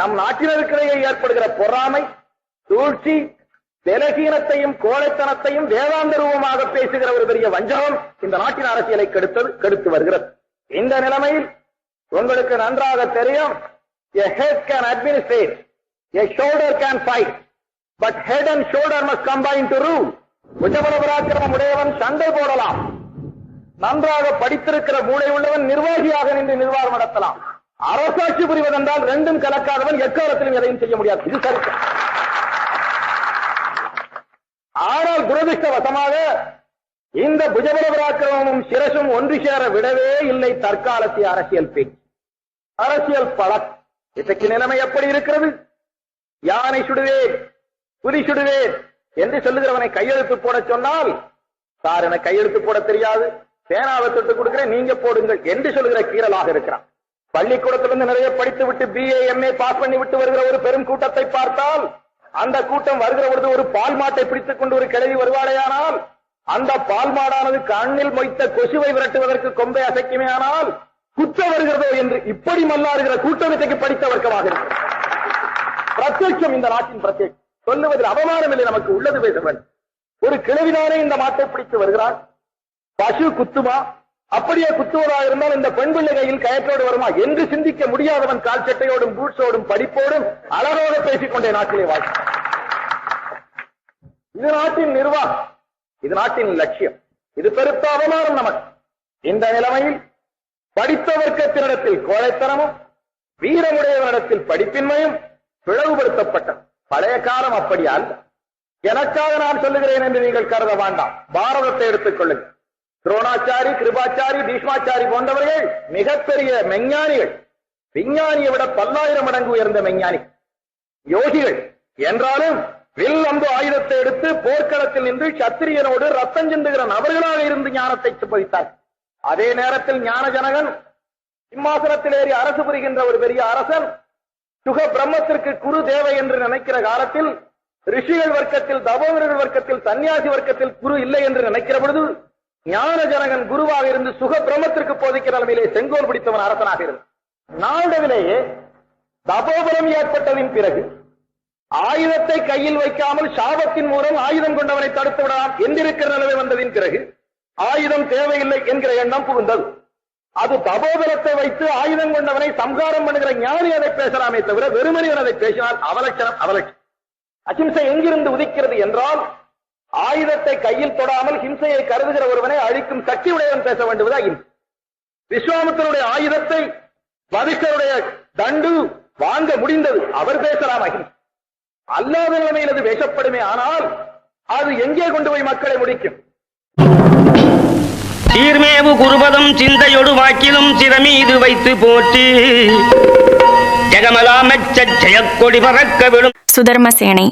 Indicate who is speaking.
Speaker 1: நம் நாட்டினருக்கிடையே ஏற்படுகிற பொறாமை சூழ்ச்சி விலகீனத்தையும் கோழைத்தனத்தையும் வேதாந்த ரூபமாக பேசுகிற ஒரு பெரிய வஞ்சகம் இந்த நாட்டின் அரசியலை கெடுத்தது கெடுத்து வருகிறது. இந்த நிலைமையில் உங்களுக்கு நன்றாக தெரியும் a head can administrate a shoulder can fight but head and shoulder must combine to rule. புஜபல உடையவன் சண்டை போடலாம். நன்றாக படித்திருக்கிற மூளை உள்ளவன் நிர்வாகியாக நின்று நிர்வாகம் நடத்தலாம். அரசாட்சி புரிவதென்றால் ரெண்டும் கலக்காதவன் எக்காலத்திலும் எதையும் செய்ய முடியாது. இது சரித்திரம் ஆனால் துரதிருஷ்டவசமாக இந்த புஜபலபராக்கிரமும் சிரசும் ஒன்று சேர விடவே இல்லை தற்காலத்திய அரசியல் பேச்சு. அரசியல் பழக்கம். இன்றைக்கு நிலைமை எப்படி இருக்கிறது? யானை சுடுவேன் புலி சுடுவேன் என்று சொல்லுகிறவனை கையெழுத்து போட சொன்னால் சார் என கையெழுத்து போட தெரியாது. பேனாவை தொட்டு கொடுக்கிறேன் நீங்க போடுங்கள் என்று சொல்லுகிற கீரலாக இருக்கிறான். பள்ளிக்கூடத்திலிருந்து நிறைய படித்து விட்டு பிஏ எம்ஏ பாஸ் பண்ணி விட்டு வருகிற ஒரு பெரும் கூட்டத்தை பார்த்தால் அந்த கூட்டம் வருகிற பொழுது ஒரு பால் மாட்டை பிடித்துக் கொண்டு ஒரு கிழவி வருவாளேயானால் அந்த பால் மாடானது கண்ணில் மொய்த்த கொசுவை விரட்டுவதற்கு கொம்பை அசைக்குமே ஆனால் குற்ற வருகிறதோ என்று இப்படி மல்லாறுகிற கூட்டமைக்கு படித்த வர்க்கமாக பிரத்யட்சம் இந்த நாட்டின் பிரத்யேகம் சொல்லுவதில் அவமானம் இல்லை நமக்கு உள்ளது பேச ஒரு கிழவிதானே இந்த மாட்டை பிடித்து வருகிறார் பசு குத்துமா? அப்படியே குத்துவதாக இருந்தால் இந்த பெண் பிள்ளை கையில் கயற்றோடு வருமா? என்று சிந்திக்க முடியாதவன் கால் சட்டையோடும் பூட்ஸோடும் படிப்போடும் அழகோடு பேசிக்கொண்டே நாட்டிலே வாழ்க்கை இது நாட்டின் நிர்வாகம். இது நாட்டின் லட்சியம். இது பெருத்த அவமானம் நமக்கு. இந்த நிலைமையில் படித்த வர்க்கத்தினிடத்தில் கோழைத்தனமும் வீரமுடையவனிடத்தில் படிப்பின்மையும் பிளவுபடுத்தப்பட்டது பழைய காலம் அப்படி அல்ல. எனக்காக நான் சொல்லுகிறேன் என்று நீங்கள் கருத வேண்டாம். பாரதத்தை எடுத்துக் கொள்ளுங்கள். துரோணாச்சாரி கிருபாச்சாரி பீஷ்மாச்சாரி போன்றவர்கள் மிகப்பெரிய மெஞ்ஞானிகள். விஞ்ஞானியை விட பல்லாயிரம் மடங்கு உயர்ந்த மெஞ்ஞானி யோகிகள். என்றாலும் வில் அம்பு ஆயுதத்தை எடுத்து போர்க்களத்தில் நின்று சத்திரியனோடு ரத்தம் சிந்துகிற நபர்களாக இருந்து ஞானத்தை சுபவித்தார். அதே நேரத்தில் ஞான ஜனகன் சிம்மாசனத்தில் ஏறி அரசு புரிகின்ற ஒரு பெரிய அரசன் சுக பிரம்மத்திற்கு குரு தேவை என்று நினைக்கிற காலத்தில் ரிஷிகள் வர்க்கத்தில் தபோதர்கள் வர்க்கத்தில் சன்னியாசி வர்க்கத்தில் குரு இல்லை என்று நினைக்கிற பொழுது ஞான ஜனகன் குருவாக இருந்து சுக பிரமத்திற்கு போதிக்கிற அளவிலே செங்கோல் பிடித்தவன் அரசனாக இருந்தான். நாளடைவிலேயே தபோபலம் ஏற்பட்டதின் பிறகு ஆயுதத்தை கையில் வைக்காமல் சாபத்தின் மூலம் ஆயுதம் கொண்டவனை தடுத்து விடலாம் என்றிருக்கிற நிலைமை வந்ததின் பிறகு ஆயுதம் தேவையில்லை என்கிற எண்ணம் புகுந்தது. அது தபோபலத்தை வைத்து ஆயுதம் கொண்டவனை சம்காரம் பண்ணுகிற ஞானி அதை பேசலாமே தவிர வெறுமனிவன் அதை பேசினால் அவலட்சணம் அவலட்சணம். அஹிம்சை எங்கிருந்து உதிக்கிறது என்றால் ஆயுதத்தை கையில் தொடாமல் ஹிம்சையை கருதுகிற ஒருவனை அழிக்கும் சக்தி உடையவன் பேச வேண்டுவது அஹிம்சை விஸ்வாமித்தனுடைய ஆயுதத்தை வதிஷ்டருடைய தண்டு வாங்க முடிந்தது. அவர் பேசலாம் அஹிம்சை அல்லாத நிலைமையில் அது பேசப்படுமே ஆனால் அது எங்கே கொண்டு போய் மக்களை முடிக்கும்?
Speaker 2: சீர்மேவு குருபதம் சிந்தையொடு வாக்கிலும் சிறமீது வைத்து போற்றி. ஜெகமலாமச்ச ஜெயக்கொடி பறக்க விடும்
Speaker 3: சுதர்மசேனை.